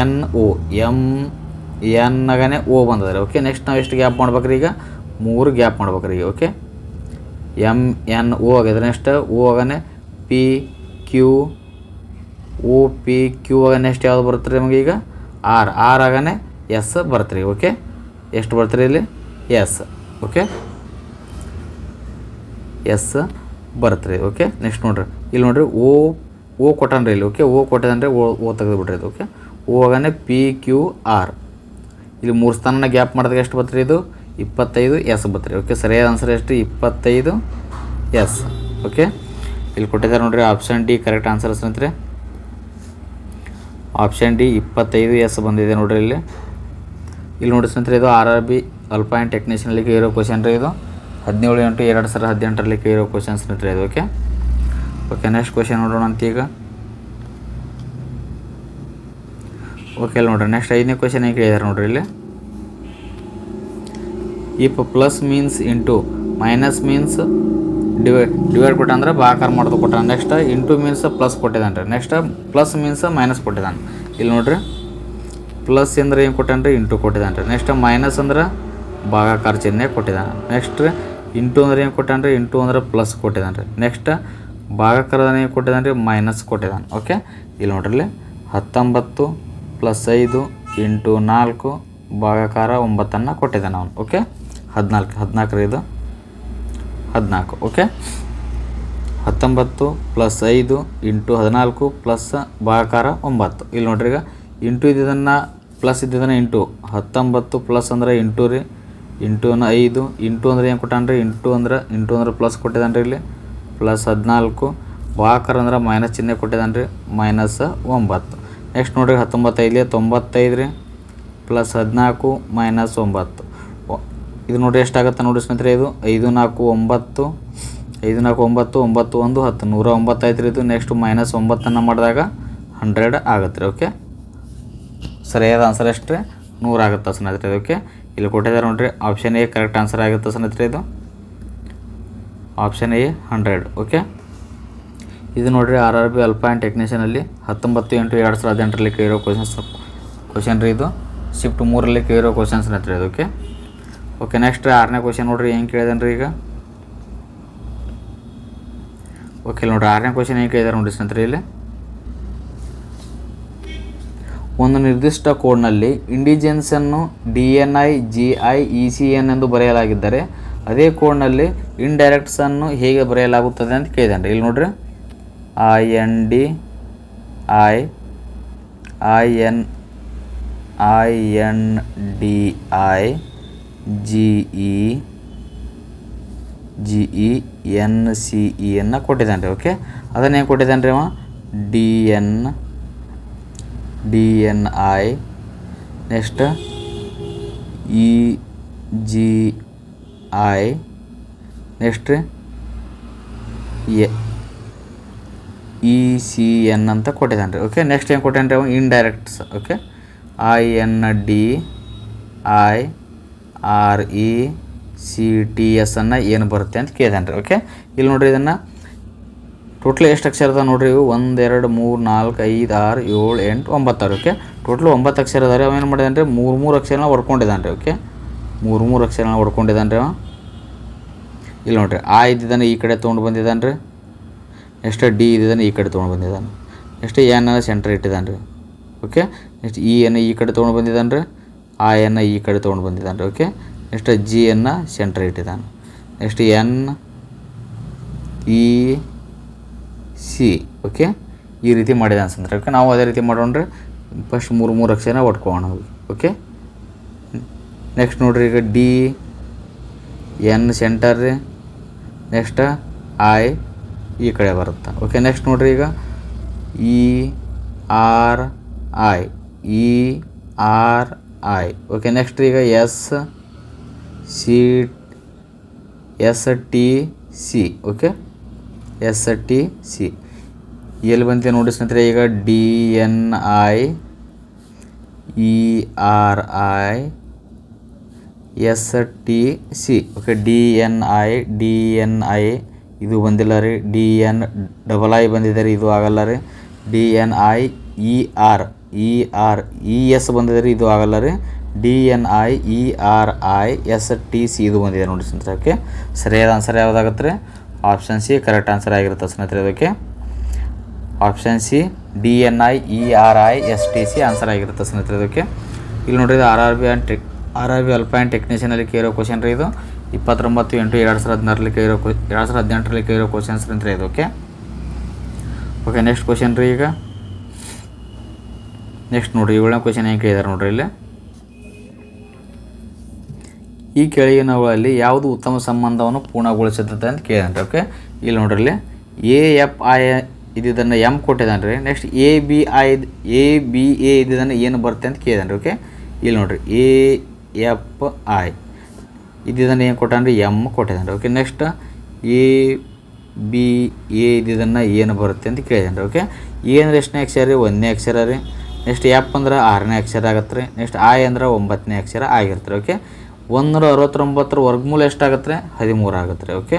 N O M N ಆಗನೆ O ಬಂದದ ರೀ. ಓಕೆ ನೆಕ್ಸ್ಟ್ ನಾವು ಎಷ್ಟು ಗ್ಯಾಪ್ ಮಾಡ್ಬೇಕ್ರಿ ಈಗ? ಮೂರು ಗ್ಯಾಪ್ ಮಾಡ್ಬೇಕ್ರಿ ಈಗ ಓಕೆ ಎಂ, ಎನ್, ಓ ಆಗಿದ್ರೆ next O ಆಗನೆ P Q O P Q ಆಗ ನೆಕ್ಸ್ಟ್ ಯಾವ್ದು ಬರುತ್ತೆ ನಮಗೆ ಈಗ? ಆರ್ ಆರ್ ಆಗನೆ ಎಸ್ ಬರ್ತೀರಿ ಓಕೆ ಎಷ್ಟು ಬರ್ತೀರಿ ಇಲ್ಲಿ? ಎಸ್ ಓಕೆ ಎಸ್ ಬರ್ತೀರಿ ಓಕೆ ನೆಕ್ಸ್ಟ್ ನೋಡ್ರಿ. ಇಲ್ಲಿ ನೋಡ್ರಿ ಓ ಓ ಕೊಟ್ಟಾನ್ರಿ ಇಲ್ಲಿ ಓಕೆ ಓ ಕೊಟ್ಟಿದ್ದಾನೆ ಓ ಓ ತೆಗೆದು ಬಿಡ್ರಿ ಓಕೆ ಓ ಆಗನೆ ಪಿ ಕ್ಯೂ ಆರ್ ಇಲ್ಲಿ ಮೂರು ಸ್ಥಾನನ ಗ್ಯಾಪ್ ಮಾಡಿದಾಗ ಎಷ್ಟು ಬತ್ರಿ ಇದು? ಇಪ್ಪತ್ತೈದು ಎಸ್ ಬತ್ರಿ. ಓಕೆ ಸರಿಯಾದ ಆನ್ಸರ್ ಎಷ್ಟು? ಇಪ್ಪತ್ತೈದು ಎಸ್. ಓಕೆ ಇಲ್ಲಿ ಕೊಟ್ಟಿದ್ದಾರೆ ನೋಡ್ರಿ ಆಪ್ಷನ್ ಡಿ ಕರೆಕ್ಟ್ ಆನ್ಸರ್ ಸ್ನೇಹಿತರೆ. ಆಪ್ಷನ್ ಡಿ ಇಪ್ಪತ್ತೈದು ಎಸ್ ಬಂದಿದೆ ನೋಡ್ರಿ ಇಲ್ಲಿ. ಇಲ್ಲಿ ನೋಡಿ ಸ್ನೇಹಿತರೆ, ಇದು R R B ALP and ಟೆಕ್ನಿಷಿಯನ್ಲಿಕ್ಕೆ ಇರೋ ಕ್ವಶನ್ ರೀ ಇದು. ಹದಿನೇಳು ಎಂಟು ಎರಡು ಸಾವಿರದ ಹದಿನೆಂಟರಲ್ಲಿ ಇರೋ ಕ್ವಶನ್ ಸ್ನೇಹಿತರೆ ಇದು ಓಕೆ ಓಕೆ ನೆಕ್ಸ್ಟ್ ಕ್ವಶನ್ ನೋಡೋಣ ಅಂತ ಈಗ ಓಕೆ ಅಲ್ಲಿ ನೋಡ್ರಿ ನೆಕ್ಸ್ಟ್ ಐದನೇ ಕ್ವಶನ್ ಏನು ಕೇಳಿದಾರೆ ನೋಡ್ರಿ ಇಲ್ಲಿ? If plus means into minus means divide divide ಕೊಟ್ಟಂದ್ರೆ ಭಾಗಾಕಾರ ಮಾಡೋದು ಕೊಟ್ಟ ನೆಕ್ಸ್ಟ್ ಇಂಟು ಮೀನ್ಸ್ ಪ್ಲಸ್ ಕೊಟ್ಟಿದ್ದಾನೆ ರೀ. ನೆಕ್ಸ್ಟ್ ಪ್ಲಸ್ ಮೀನ್ಸ್ ಮೈನಸ್ ಕೊಟ್ಟಿದ್ದಾನೆ. ಇಲ್ಲಿ ನೋಡ್ರಿ ಪ್ಲಸ್ ಅಂದ್ರೆ ಏನು ಕೊಟ್ಟಾನೆ ರೀ ಇಂಟು ಕೊಟ್ಟಿದ್ದಾನೆ ರೀ. ನೆಕ್ಸ್ಟ್ ಮೈನಸ್ ಅಂದ್ರೆ ಭಾಗಾಕಾರ ಚಿಹ್ನೆ ಕೊಟ್ಟಿದ್ದಾನೆ. ನೆಕ್ಸ್ಟ್ ಇಂಟು ಅಂದ್ರೆ ಏನು ಕೊಟ್ಟಾನೆ ರೀ ಇಂಟು ಅಂದ್ರೆ ಪ್ಲಸ್ ಕೊಟ್ಟಿದ್ದಾನೆ ರೀ. ನೆಕ್ಸ್ಟ್ ಬಾಗಾಕಾರದ ಏನು ಕೊಟ್ಟಿದ್ದಾನೆ ರೀ ಮೈನಸ್ ಕೊಟ್ಟಿದ್ದಾನೆ. ಓಕೆ ಇಲ್ಲಿ ನೋಡ್ರಿ ಇಲ್ಲಿ, ಹತ್ತೊಂಬತ್ತು ಪ್ಲಸ್ ಐದು ಇಂಟು ನಾಲ್ಕು ಭಾಗಾಕಾರ ಒಂಬತ್ತನ್ನು ಕೊಟ್ಟಿದ್ದಾನೆ ಅವನು ಓಕೆ ಹದಿನಾಲ್ಕು ಹದಿನಾಲ್ಕರ ಇದು ಹದಿನಾಲ್ಕು ಓಕೆ ಹತ್ತೊಂಬತ್ತು ಪ್ಲಸ್ ಐದು ಇಂಟು ಹದಿನಾಲ್ಕು ಪ್ಲಸ್ ಭಾಗಾಕಾರ ಒಂಬತ್ತು. ಇಲ್ಲಿ ನೋಡ್ರಿ ಈಗ, ಇಂಟು ಇದ್ದಿದ್ದನ್ನು ಪ್ಲಸ್ ಇದ್ದಿದ್ದನ್ನು ಇಂಟು, ಹತ್ತೊಂಬತ್ತು ಪ್ಲಸ್ ಅಂದರೆ ಇಂಟು ರೀ ಇಂಟೂನ ಐದು, ಇಂಟು ಅಂದ್ರೆ ಏನು ಕೊಟ್ಟಾನ್ರಿ ಇಂಟು ಅಂದ್ರೆ ಇಂಟು ಅಂದ್ರೆ ಪ್ಲಸ್ ಕೊಟ್ಟಿದ್ದಾನ್ರಿ ಇಲ್ಲಿ, ಪ್ಲಸ್ ಹದಿನಾಲ್ಕು, ಭಾಗಾಕಾರ ಅಂದ್ರೆ ಮೈನಸ್ ಚಿಹ್ನೆ ಕೊಟ್ಟಿದ್ದಾನ್ರಿ ಮೈನಸ್ ಒಂಬತ್ತು. ನೆಕ್ಸ್ಟ್ ನೋಡ್ರಿ ಹತ್ತೊಂಬತ್ತೈದು ತೊಂಬತ್ತೈದು ರೀ ಪ್ಲಸ್ ಹದಿನಾಲ್ಕು ಮೈನಸ್ ಒಂಬತ್ತು. ಇದು ನೋಡ್ರಿ ಎಷ್ಟಾಗುತ್ತೆ ನೋಡಿ ಸ್ನೇಹಿತರೆ ಇದು? ಐದು ನಾಲ್ಕು ಒಂಬತ್ತು, ಐದು ನಾಲ್ಕು ಒಂಬತ್ತು ಒಂಬತ್ತು ಒಂದು ಹತ್ತು. ನೂರ ಒಂಬತ್ತೈದು ಇದು. ನೆಕ್ಸ್ಟ್ ಮೈನಸ್ ಒಂಬತ್ತನ್ನು ಮಾಡಿದಾಗ ಹಂಡ್ರೆಡ್ ಆಗುತ್ತೆ ರೀ, ಓಕೆ? ಸರಿಯಾದ ಆನ್ಸರ್ ಎಷ್ಟು ರೀ ನೂರು ಆಗುತ್ತೆ ಸ್ನೇಹಿತರೆ ಓಕೆ? ಇಲ್ಲಿ ಕೊಟ್ಟಿದ್ದಾರೆ ನೋಡಿರಿ, ಆಪ್ಷನ್ ಎ ಕರೆಕ್ಟ್ ಆನ್ಸರ್ ಆಗುತ್ತೆ ಸ್ನೇಹಿತರೆ ಇದು. Option A hundred, okay? ಇದು ನೋಡ್ರಿ R R B ALP and ಟೆಕ್ನಿಷಿಯನಲ್ಲಿ ಹತ್ತೊಂಬತ್ತು ಎಂಟು ಎರಡು ಸಾವಿರದ ಹದಿನೆಂಟರಲ್ಲಿ ಕೇಳಿರೋ ಕ್ವಶನ್ಸ್ ಕ್ವಶನ್ ರೀ ಇದು. ಶಿಫ್ಟ್ ಮೂರರಲ್ಲಿ ಕೇಳಿರೋ ಕ್ವಶನ್ಸ್ ರೀ ಅದು ಓಕೆ ಓಕೆ ನೆಕ್ಸ್ಟ್ ಆರನೇ ಕ್ವಶನ್ ನೋಡ್ರಿ, ಏನು ಕೇಳಿದಾನೆ ರೀ ಈಗ? ಓಕೆ ನೋಡ್ರಿ, ಆರನೇ ಕ್ವಶನ್ ಏನು ಕೇಳಿದಾರೆ ನೋಡಿ ಸ್ನೇಹಿತರೆ ಇಲ್ಲಿ? ಒಂದು ನಿರ್ದಿಷ್ಟ ಕೋಡ್ನಲ್ಲಿ ಇಂಡಿಜೆನ್ಸನ್ನು D N I G I E C N ಎಂದು ಬರೆಯಲಾಗಿದ್ದರೆ, ಅದೇ ಕೋಡ್ನಲ್ಲಿ ಇನ್ಡೈರೆಕ್ಟ್ಸನ್ನು ಹೇಗೆ ಬರೆಯಲಾಗುತ್ತದೆ ಅಂತ ಕೇಳಿದಾನೆ ಇಲ್ಲಿ ನೋಡ್ರಿ. I N D I I N I N D I G E G E N C E ಅನ್ನು ಕೊಟ್ಟಿದ್ದಾನೆ ರೀ ಓಕೆ ಅದನ್ನು ಏನು ಕೊಟ್ಟಿದ್ದಾನೆ ರೀ ಅವ D N D N I next E G I next E C N ಅಂತ ಕೊಟ್ಟಿದ್ದಾನೆ ರೀ. ಓಕೆ ನೆಕ್ಸ್ಟ್ ಏನು ಕೊಟ್ಟಾನೆ ರೀ ಅವ indirects okay I N D I R E C T S ಅನ್ನು ಏನು ಬರುತ್ತೆ ಅಂತ ಕೇಳಿದಾನೆ ರೀ. ಓಕೆ ಇಲ್ಲಿ ನೋಡಿರಿ ಇದನ್ನು. ಟೋಟಲ್ ಎಷ್ಟು ಅಕ್ಷರ ಅದಾವೆ ನೋಡ್ರಿ ಇವು? ಒಂದು, ಎರಡು, ಮೂರು, ನಾಲ್ಕು, ಐದು, ಆರು, ಏಳು, ಎಂಟು, ಒಂಬತ್ತಾರು. ಓಕೆ ಟೋಟಲ್ ಒಂಬತ್ತು ಅಕ್ಷರ ಅದಾವೆ ಅವ ಏನು ಮಾಡಿದಾನೆ ರೀ? ಮೂರು ಮೂರು ಅಕ್ಷರನ ಹೊಡ್ಕೊಂಡಿದ್ದಾನೆ ರೀ. ಓಕೆ ಮೂರು ಮೂರು ಅಕ್ಷರನ ಹೊಡ್ಕೊಂಡಿದ್ದಾನೆ ರೀ ಇಲ್ಲಿ ನೋಡ್ರಿ, ಆ ಇದ್ದಿದ್ದಾನೆ ಈ ಕಡೆ ತೊಗೊಂಡು ಬಂದಿದ್ದಾನೆ ರೀ. ನೆಕ್ಸ್ಟ್ ಡಿ ಇದ್ದಿದ್ದಾನೆ, ಈ ಕಡೆ ತೊಗೊಂಡು ಬಂದಿದ್ದಾನೆ. ನೆಕ್ಸ್ಟ್ ಅನ್ನ ಸೆಂಟ್ರ್ ಇಟ್ಟಿದ್ದಾನೆ ರೀ ಓಕೆ ನೆಕ್ಸ್ಟ್ ಇ ಅನ್ನ ಈ ಕಡೆ ತೊಗೊಂಡು ಬಂದಿದ್ದಾನೆ ರೀ ಆ ಎನ್ನ ಈ ಕಡೆ ತೊಗೊಂಡು ಬಂದಿದ್ದಾನೆ ರೀ ಓಕೆ ನೆಕ್ಸ್ಟ್ ಜಿ ಅನ್ನ ಸೆಂಟ್ರ್ ಇಟ್ಟಿದ್ದಾನೆ. Next N E C okay ಈ ರೀತಿ ಮಾಡಿದ ಅನ್ಸಂದ್ರೆ ಓಕೆ ನಾವು ಅದೇ ರೀತಿ ಮಾಡೋಣ್ರಿ. ಫಸ್ಟ್ ಮೂರು ಮೂರು ಅಕ್ಷರ ಒಟ್ಕೊಳ್ಳೋಣ ಓಕೆ ನೆಕ್ಸ್ಟ್ ನೋಡ್ರಿ ಈಗ ಡಿ ಎನ್ ಸೆಂಟರ್ ರೀ ನೆಕ್ಸ್ಟ್ ಐ ಈ ಕಡೆ ಬರುತ್ತೆ. ಓಕೆ ನೆಕ್ಸ್ಟ್ ನೋಡ್ರಿ ಈಗ. E R I E R I okay next ಈಗ S C S T C okay S T C ಎಲ್ಲಿ ಬಂತೆ ನೋಡಿ ಸ್ನೇಹಿತರೆ, ಈಗ D N I E R I S T C okay D N I D N I ಇದು ಬಂದಿಲ್ಲ ರೀ. D N double I ಬಂದಿದೆ ರೀ, ಇದು ಆಗಲ್ಲ ರೀ. D N I E R E R E S ಬಂದಿದೆ ರೀ, ಇದು ಆಗಲ್ಲ ರೀ. D N I E R I S T C ಇದು ಬಂದಿದೆ ನೋಡಿ ಸ್ನೇಹಿತರೆ, ಓಕೆ? ಸರಿಯಾದ ಆನ್ಸರ್ ಯಾವುದಾಗತ್ತೆ ರೀ? ಆಪ್ಷನ್ ಸಿ ಕರೆಕ್ಟ್ ಆನ್ಸರ್ ಆಗಿರುತ್ತೆ ಸ್ನೇಹಿತರೆ ಅದಕ್ಕೆ option C D N I E R I S T C answer ಆಗಿರುತ್ತೆ ಸ್ನೇಹಿತರೆ ಇದಕ್ಕೆ. ಇಲ್ಲಿ ನೋಡ್ರಿ R R B and tech R R B ALP and ಟೆಕ್ನಿಷಿಯನಲ್ಲಿ ಕೇಳೋ ಕ್ವಶನ್ ರೀ ಇದು. ಇಪ್ಪತ್ತೊಂಬತ್ತು ಎಂಟು ಎರಡು ಸಾವಿರದ ಹದಿನಾರಲಿಕ್ಕೆ ಇರೋ ಎರಡು ಸಾವಿರದ ಹದಿನೆಂಟರಲ್ಲಿ ಇರೋ ಕ್ವಶನ್ಸ್ ರೀ ಇದು ಓಕೆ ಓಕೆ ನೆಕ್ಸ್ಟ್ ಕ್ವಶನ್ ರೀ ಈಗ. ನೆಕ್ಸ್ಟ್ ನೋಡಿರಿ, ಏಳನೇ ಕ್ವಶನ್ ಏನು ಕೇಳಿದಾರೆ ನೋಡಿರಿ ಇಲ್ಲಿ. ಈ ಕೆಳಗಿನವುಗಳಲ್ಲಿ ಯಾವುದು ಉತ್ತಮ ಸಂಬಂಧವನ್ನು ಪೂರ್ಣಗೊಳಿಸುತ್ತದೆ ಅಂತ ಕೇಳಿದಾನೆ ಓಕೆ ಇಲ್ಲಿ ನೋಡ್ರಿ ಇಲ್ಲಿ. ಎ ಎಫ್ ಐ ಇದನ್ನು ಎಂ ಕೊಟ್ಟಿದ್ದಾನೆ ರೀ next A B I A B A ಇದನ್ನು ಏನು ಬರುತ್ತೆ ಅಂತ ಕೇಳಿದಾನೆ ಓಕೆ ಇಲ್ಲಿ ನೋಡ್ರಿ. ಎ ಎಫ್ ಐ ಇದ್ದಿದ್ದನ್ನು ಏನು ಕೊಟ್ಟಾನೆ ರೀ ಎಂ ಕೊಟ್ಟಿದ್ದಾನೆ okay next A B A ಇದ್ದಿದ್ದನ್ನು ಏನು ಬರುತ್ತೆ ಅಂತ ಕೇಳಿದಾನೆ ಓಕೆ ಎ ಅಂದ್ರೆ ಎಷ್ಟನೇ ಅಕ್ಷರ ರೀ? ಒಂದನೇ ಅಕ್ಷರ ರೀ. ನೆಕ್ಸ್ಟ್ ಎಪ್ ಅಂದ್ರೆ ಆರನೇ ಅಕ್ಷರ ಆಗತ್ತೆ ರೀ. ನೆಕ್ಸ್ಟ್ ಐ ಅಂದ್ರೆ ಒಂಬತ್ತನೇ ಅಕ್ಷರ ಆಗಿರುತ್ತೆ ರೀ. ಓಕೆ ಒಂದೂರ ಅರವತ್ತೊಂಬತ್ತರ ವರ್ಗಮೂಲ ಎಷ್ಟಾಗತ್ತೆ ರೀ? ಹದಿಮೂರು ಆಗತ್ತೆ ರೀ. ಓಕೆ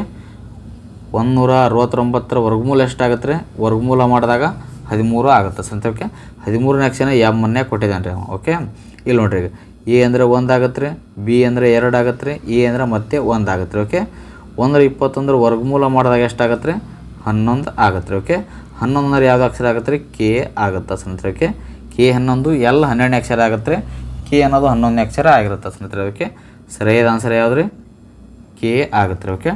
ಒಂದುನೂರ ಅರವತ್ತೊಂಬತ್ತರ ವರ್ಗಮೂಲ ಎಷ್ಟಾಗತ್ತೆ ರೀ? ವರ್ಗಮೂಲ ಮಾಡಿದಾಗ ಹದಿಮೂರು ಆಗುತ್ತೆ ಸಂತೆ. ಓಕೆ ಹದಿಮೂರನೇ ಅಕ್ಷರ ಎಮ್ಮನ್ನೇ ಕೊಟ್ಟಿದ್ದಾನೆ ರೀ ಓಕೆ ಇಲ್ಲಿ ನೋಡ್ರಿ ಎ ಅಂದರೆ ಒಂದು ಆಗತ್ತೆ ರೀ ಬಿ ಅಂದರೆ ಎರಡು ಆಗತ್ತೆ ರೀ ಎ ಅಂದರೆ ಮತ್ತೆ ಒಂದು ಆಗತ್ತೆ ರೀ ಓಕೆ? ಒಂದರ ಇಪ್ಪತ್ತೊಂದರ ವರ್ಗಮೂಲ ಮಾಡಿದಾಗ ಎಷ್ಟಾಗತ್ತೆ ರೀ ಹನ್ನೊಂದು ಆಗತ್ತೆ ರೀ ಓಕೆ? ಹನ್ನೊಂದರ ಯಾವುದು ಅಕ್ಷರ ಆಗತ್ತೆ ರೀ ಕೆ ಆಗುತ್ತೆ ಸ್ನೇಹಿತರೆ, ಓಕೆ? ಕೆ ಹನ್ನೊಂದು ಎಲ್ಲ ಹನ್ನೆರಡನೇ ಅಕ್ಷರ ಆಗತ್ತೆ ರೀ ಕೆ ಅನ್ನೋದು ಹನ್ನೊಂದನೇ ಅಕ್ಷರ ಆಗಿರುತ್ತೆ ಸ್ನೇಹಿತರೆ, ಓಕೆ? ಸರಿಯಾದ ಆನ್ಸರ್ ಯಾವುದು ರೀ ಕೆ ಆಗುತ್ತೆ ರೀ ಓಕೆ?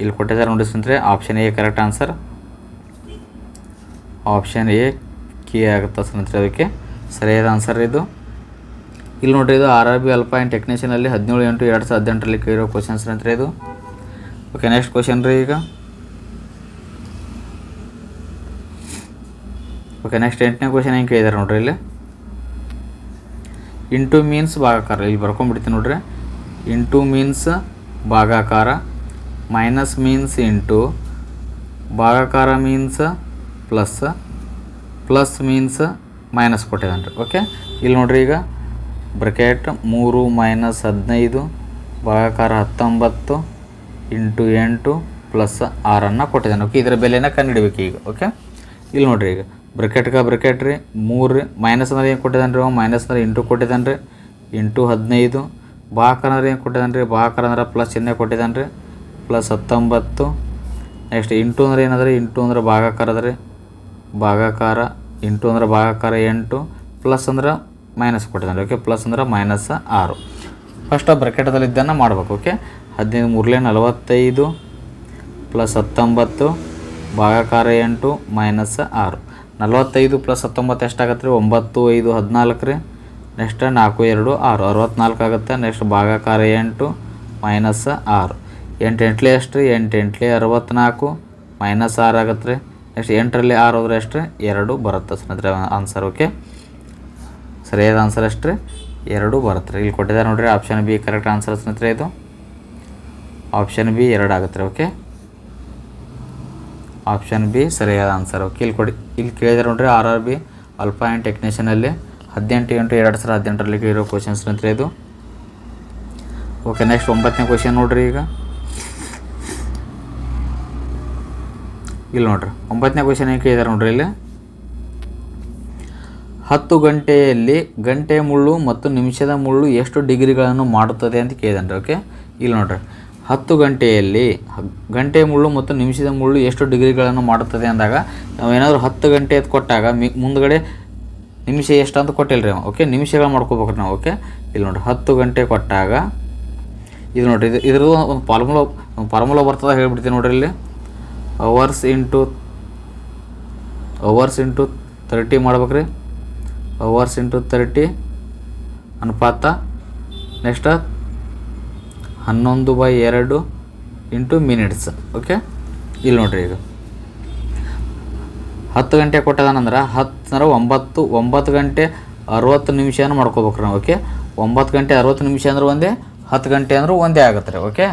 ಇಲ್ಲಿ ಕೊಟ್ಟಿದ್ದಾರೆ ನೋಡಿ ಸ್ನೇಹಿತರೆ option A correct answer option A K ಆಗುತ್ತೆ ಸ್ನೇಹಿತರೆ ಅದಕ್ಕೆ ಸರಿಯಾದ ಆನ್ಸರ್ ಇದು. ಇಲ್ಲಿ ನೋಡ್ರಿ ಇದು R R B ALP and ಟೆಕ್ನಿಷಿಯನಲ್ಲಿ ಹದಿನೇಳು ಎಂಟು ಎರಡು ಸಾವಿರದ ಹದಿನೆಂಟರಲ್ಲಿ ಕೇಳಿರೋ ಕ್ವಶನ್ಸ್ ಅಂತ ಇದು. ಓಕೆ ನೆಕ್ಸ್ಟ್ ಕ್ವಶನ್ ರೀ ಈಗ. ಓಕೆ ನೆಕ್ಸ್ಟ್ ಎಂಟನೇ ಕ್ವಶನ್ ಹೆಂಗೆ ಕೇಳಿದಾರೆ ನೋಡ್ರಿ ಇಲ್ಲಿ. ಇಂಟು ಮೀನ್ಸ್ ಭಾಗಾಕಾರ, ಇಲ್ಲಿ ಬರ್ಕೊಂಡ್ಬಿಡ್ತೀನಿ ನೋಡ್ರಿ. ಇಂಟು ಮೀನ್ಸ್ ಭಾಗಾಕಾರ minus means into ಭಾಗಾಕಾರ means plus plus means minus ಕೊಟ್ಟಿದ್ದಾನೆ ರೀ ಓಕೆ ಇಲ್ಲಿ ನೋಡ್ರಿ ಈಗ. ಬ್ರಕೆಟ್ ಮೂರು ಮೈನಸ್ ಹದಿನೈದು ಭಾಗಕಾರ ಹತ್ತೊಂಬತ್ತು ಇಂಟು ಎಂಟು ಪ್ಲಸ್ ಆರನ್ನು ಕೊಟ್ಟಿದ್ದಾನೆ ಓಕೆ ಇದರ ಬೆಲೆನ ಕಂಡುಹಿಡಬೇಕು ಈಗ, ಓಕೆ? ಇಲ್ಲಿ ನೋಡಿರಿ ಈಗ ಬ್ರಕೆಟ್ಗೆ ಬ್ರಕೆಟ್ ರೀ, ಮೂರು ರೀ ಮೈನಸ್ ಅಂದ್ರೆ ಏನು ಕೊಟ್ಟಿದ್ದಾನೆ ರೀ ಮೈನಸ್ ಅಂದ್ರೆ ಇಂಟು ಕೊಟ್ಟಿದ್ದಾನೆ ರೀ ಇಂಟು ಹದಿನೈದು. ಭಾಗಕಾರ ಅಂದ್ರೆ ಏನು ಕೊಟ್ಟಿದ್ದಾನೆ ರೀ ಭಾಗಕಾರ ಅಂದ್ರೆ ಪ್ಲಸ್ ಚಿಹ್ನೆ ಕೊಟ್ಟಿದ್ದಾನೆ ರೀ ಪ್ಲಸ್ ಹತ್ತೊಂಬತ್ತು. ನೆಕ್ಸ್ಟ್ ಇಂಟು ಅಂದ್ರೆ ಏನಂದ್ರೆ? ಇಂಟು ಅಂದ್ರೆ ಭಾಗಾಕಾರ ಅದ ರೀ ಭಾಗಾಕಾರ, ಇಂಟು ಅಂದ್ರೆ ಭಾಗಾಕಾರ ಎಂಟು, ಪ್ಲಸ್ ಅಂದ್ರೆ ಮೈನಸ್ ಕೊಟ್ಟಿದ್ದಾನೆ. ಓಕೆ ಪ್ಲಸ್ ಅಂದ್ರೆ ಮೈನಸ್ ಆರು. ಫಸ್ಟ್ ಆ ಬ್ರಕೆಟದಲ್ಲಿದ್ದನ್ನು ಮಾಡ್ಬೇಕು ಓಕೆ ಹದಿನೈದು ಮೂರಲೇ ನಲವತ್ತೈದು ಪ್ಲಸ್ ಹತ್ತೊಂಬತ್ತು ಭಾಗಾಕಾರ ಎಂಟು ಮೈನಸ್ ಆರು. ನಲವತ್ತೈದು ಪ್ಲಸ್ ಹತ್ತೊಂಬತ್ತು ಎಷ್ಟಾಗತ್ತೆ ರೀ? ಒಂಬತ್ತು, ಐದು, ಹದಿನಾಲ್ಕು ರೀ. ನೆಕ್ಸ್ಟ್ ನಾಲ್ಕು, ಎರಡು, ಆರು. ಅರವತ್ನಾಲ್ಕು ಆಗುತ್ತೆ. ನೆಕ್ಸ್ಟ್ ಭಾಗಾಕಾರ ಎಂಟು ಮೈನಸ್ ಆರು. ಎಂಟು ಎಂಟ್ಲೆ ಎಷ್ಟು ರೀ? ಎಂಟು ಎಂಟ್ಲಿ ಅರವತ್ತ್ನಾಲ್ಕು ಮೈನಸ್ ಆರು ಆಗತ್ತೆ ರೀ. ನೆಕ್ಸ್ಟ್ ಎಂಟರಲ್ಲಿ ಆರು ಹೋದ್ರೆ ಎಷ್ಟು ಎರಡು ಬರುತ್ತೆ ಸ್ನೇಹಿತರೆ ಆನ್ಸರ್ ಓಕೆ ಸರಿಯಾದ ಆನ್ಸರ್ ಅಷ್ಟೇ ಎರಡು ಬರುತ್ತೆ ರೀ ಇಲ್ಲಿ ಕೊಟ್ಟಿದ್ದಾರೆ ನೋಡ್ರಿ ಆಪ್ಷನ್ ಬಿ ಕರೆಕ್ಟ್ ಆನ್ಸರ್ ಸ್ನೇಹಿತರೆ ಇದು. ಆಪ್ಷನ್ ಬಿ ಎರಡು ಆಗುತ್ತೆ ರೀ ಓಕೆ ಆಪ್ಷನ್ ಬಿ ಸರಿಯಾದ ಆನ್ಸರ್ ಓಕೆ ಇಲ್ಲಿ ಕೊಡಿ, ಇಲ್ಲಿ ಕೇಳಿದಾರೆ ನೋಡ್ರಿ R R B ALP and ಟೆಕ್ನಿಷಿಯನಲ್ಲಿ ಹದಿನೆಂಟು ಎಂಟು ಎರಡು ಸಾವಿರದ ಹದಿನೆಂಟರಲ್ಲಿ ಇರೋ ಕ್ವಶನ್ಸ್ ನಂತರ ಇದು. ಓಕೆ ನೆಕ್ಸ್ಟ್ ಒಂಬತ್ತನೇ ಕ್ವಶನ್ ನೋಡ್ರಿ ಈಗ. ಇಲ್ಲಿ ನೋಡ್ರಿ, ಒಂಬತ್ತನೇ ಕ್ವಶನ್ ಏನು ಕೇಳಿದಾರೆ ನೋಡ್ರಿ ಇಲ್ಲಿ? ಹತ್ತು ಗಂಟೆಯಲ್ಲಿ ಗಂಟೆ ಮುಳ್ಳು ಮತ್ತು ನಿಮಿಷದ ಮುಳ್ಳು ಎಷ್ಟು ಡಿಗ್ರಿಗಳನ್ನು ಮಾಡುತ್ತದೆ ಅಂತ ಕೇಳಿದಾನೆ ಓಕೆ ಇಲ್ಲಿ ನೋಡ್ರಿ. ಹತ್ತು ಗಂಟೆಯಲ್ಲಿ ಗಂಟೆ ಮುಳ್ಳು ಮತ್ತು ನಿಮಿಷದ ಮುಳ್ಳು ಎಷ್ಟು ಡಿಗ್ರಿಗಳನ್ನು ಮಾಡುತ್ತದೆ ಅಂದಾಗ ನಾವು ಏನಾದರೂ ಹತ್ತು ಗಂಟೆ ಅದು ಕೊಟ್ಟಾಗ ಮಿ, ಮುಂದ್ಗಡೆ ನಿಮಿಷ ಎಷ್ಟು ಅಂತ ಕೊಟ್ಟಿಲ್ಲ ರೀ ಓಕೆ ನಿಮಿಷಗಳು ಮಾಡ್ಕೋಬೇಕು ನಾವು ಓಕೆ ಇಲ್ಲಿ ನೋಡ್ರಿ, ಹತ್ತು ಗಂಟೆ ಕೊಟ್ಟಾಗ, ಇದು ನೋಡ್ರಿ, ಇದು ಇದ್ರದ್ದು ಒಂದು ಫಾರ್ಮುಲಾ ಫಾರ್ಮುಲಾ ಬರ್ತದೆ ಹೇಳ್ಬಿಡ್ತೀನಿ ನೋಡ್ರಿ ಇಲ್ಲಿ. Hours into hours into thirty ಮಾಡ್ಬೇಕ್ರಿ. ಅವರ್ಸ್ ಇಂಟು ತರ್ಟಿ ಅನುಪಾತ. ನೆಕ್ಸ್ಟ್ ಹನ್ನೊಂದು ಬೈ ಎರಡು ಇಂಟು ಮಿನಿಟ್ಸ್ ಓಕೆ ಇಲ್ಲಿ ನೋಡ್ರಿ ಈಗ. ಹತ್ತು ಗಂಟೆ ಕೊಟ್ಟದಾನಂದ್ರೆ ಹತ್ತರ ಒಂಬತ್ತು ಒಂಬತ್ತು ಗಂಟೆ ಅರವತ್ತು ನಿಮಿಷನ ಮಾಡ್ಕೋಬೇಕು ನಾವು ಓಕೆ ಒಂಬತ್ತು ಗಂಟೆ ಅರವತ್ತು ನಿಮಿಷ ಅಂದ್ರೆ ಒಂದೇ, ಹತ್ತು ಗಂಟೆ ಅಂದ್ರೆ ಒಂದೇ ಆಗುತ್ತೆ ರೀ ಓಕೆ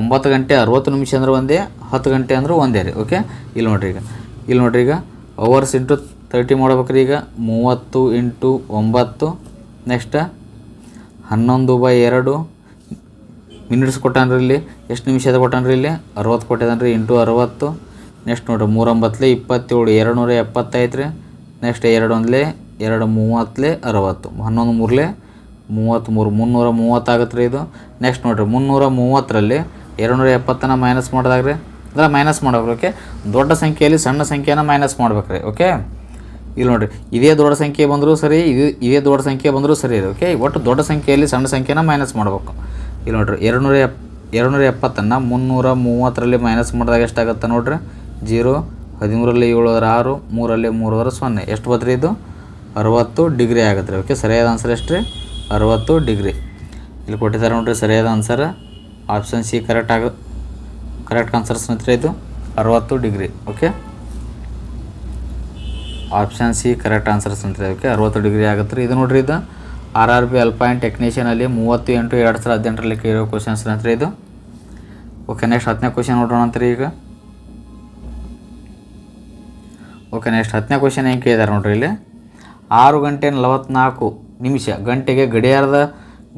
ಒಂಬತ್ತು ಗಂಟೆ ಅರವತ್ತು ನಿಮಿಷ ಅಂದ್ರೆ ಒಂದೇ, ಹತ್ತು ಗಂಟೆ ಅಂದ್ರೆ ಒಂದೇ ರೀ ಓಕೆ ಇಲ್ಲಿ ನೋಡ್ರಿ ಈಗ. ಇಲ್ಲಿ ನೋಡ್ರಿ ಈಗ. ಅವರ್ಸ್ ಇಂಟು ತರ್ಟಿ ಮಾಡ್ಬೇಕ್ರಿ ಈಗ. ಮೂವತ್ತು ಇಂಟು ಒಂಬತ್ತು. ನೆಕ್ಸ್ಟ್ ಹನ್ನೊಂದು ಬೈ ಎರಡು. ಮಿನಿಟ್ಸ್ ಕೊಟ್ಟಾನ್ರಿ ಇಲ್ಲಿ. ಎಷ್ಟು ನಿಮಿಷದ ಕೊಟ್ಟಾನ್ರಿ ಇಲ್ಲಿ? ಅರವತ್ತು ಕೊಟ್ಟಿದ್ದಾನೆ ರೀ ಇಂಟು ಅರವತ್ತು. ನೆಕ್ಸ್ಟ್ ನೋಡಿರಿ, ಮೂರೊಂಬತ್ತಲೆ ಇಪ್ಪತ್ತೇಳು ಎರಡು ನೂರ ಎಪ್ಪತ್ತೈದು ರೀ ನೆಕ್ಸ್ಟ್ ಎರಡು ಒಂದಲೆ ಎರಡು ಮೂವತ್ತಲೆ ಅರವತ್ತು. ಹನ್ನೊಂದು ಮೂರಲೆ ಮೂವತ್ತ್ಮೂರು ಮುನ್ನೂರ ಮೂವತ್ತಾಗತ್ತೆ ರೀ ಇದು. ನೆಕ್ಸ್ಟ್ ನೋಡಿರಿ, ಮುನ್ನೂರ ಮೂವತ್ತರಲ್ಲಿ ಎರಡು ನೂರ ಎಪ್ಪತ್ತನ ಮೈನಸ್ ಮಾಡಿದಾಗ ರೀ ಅಂದ್ರೆ ಮೈನಸ್ ಮಾಡಬೇಕು ಓಕೆ ದೊಡ್ಡ ಸಂಖ್ಯೆಯಲ್ಲಿ ಸಣ್ಣ ಸಂಖ್ಯೆನ ಮೈನಸ್ ಮಾಡ್ಬೇಕು ರೀ ಓಕೆ ಇಲ್ಲಿ ನೋಡಿರಿ, ಇದೇ ದೊಡ್ಡ ಸಂಖ್ಯೆ ಬಂದರೂ ಸರಿ, ಇದು ಇದೇ ದೊಡ್ಡ ಸಂಖ್ಯೆ ಬಂದರೂ ಸರಿ ಇದೆ ಓಕೆ ಒಟ್ಟು ದೊಡ್ಡ ಸಂಖ್ಯೆಯಲ್ಲಿ ಸಣ್ಣ ಸಂಖ್ಯೆನ ಮೈನಸ್ ಮಾಡ್ಬೇಕು. ಇಲ್ಲಿ ನೋಡಿರಿ, ಎರಡುನೂರ ಎಪ್, ಎರಡುನೂರ ಎಪ್ಪತ್ತನ್ನು ಮುನ್ನೂರ ಮೂವತ್ತರಲ್ಲಿ ಮೈನಸ್ ಮಾಡಿದಾಗ ಎಷ್ಟಾಗುತ್ತೆ ನೋಡ್ರಿ? ಜೀರೋ ಹದಿಮೂರಲ್ಲಿ ಏಳುವರ ಆರು ಮೂರಲ್ಲಿ ಮೂರರ ಸೊನ್ನೆ. ಎಷ್ಟು ಬದ್ರಿ ಇದು? ಅರವತ್ತು ಡಿಗ್ರಿ ಆಗುತ್ತೆ ರೀ ಓಕೆ ಸರಿಯಾದ ಆನ್ಸರ್ ಎಷ್ಟು ರೀ ಅರವತ್ತು ಡಿಗ್ರಿ. ಇಲ್ಲಿ ಕೊಟ್ಟಿದ್ದಾರೆ ನೋಡ್ರಿ, ಸರಿಯಾದ ಆನ್ಸರ್ ಆಪ್ಷನ್ ಸಿ ಕರೆಕ್ಟ್ ಆಗ ಕರೆಕ್ಟ್ ಆನ್ಸರ್ ಸ್ನೇಹಿತರೆ ಇದು ಅರವತ್ತು degree okay option C correct answer ಸ್ನೇಹಿತರೆ ಓಕೆ ಅರವತ್ತು ಡಿಗ್ರಿ ಆಗುತ್ತೆ ರೀ. ಇದು ನೋಡ್ರಿ ಇದು R R B ALP and ಟೆಕ್ನಿಷಿಯನಲ್ಲಿ ಮೂವತ್ತು ಎಂಟು ಎರಡು ಸಾವಿರದ ಹದಿನೆಂಟರಲ್ಲಿ ಇರೋ ಕ್ವಶನ್ಸ್ ಸ್ನೇಹಿತರೆ ಇದು. ಓಕೆ ನೆಕ್ಸ್ಟ್ ಹತ್ತನೇ ಕ್ವಶನ್ ನೋಡೋಣ ರೀ ಈಗ. ಓಕೆ ನೆಕ್ಸ್ಟ್ ಹತ್ತನೇ ಕ್ವಶನ್ ಹೆಂಗೆ ಕೇಳಿದಾರೆ ನೋಡ್ರಿ ಇಲ್ಲಿ? ಆರು ಗಂಟೆ ನಲವತ್ತ್ನಾಲ್ಕು ನಿಮಿಷ, ಗಂಟೆಗೆ ಗಡಿಯಾರದ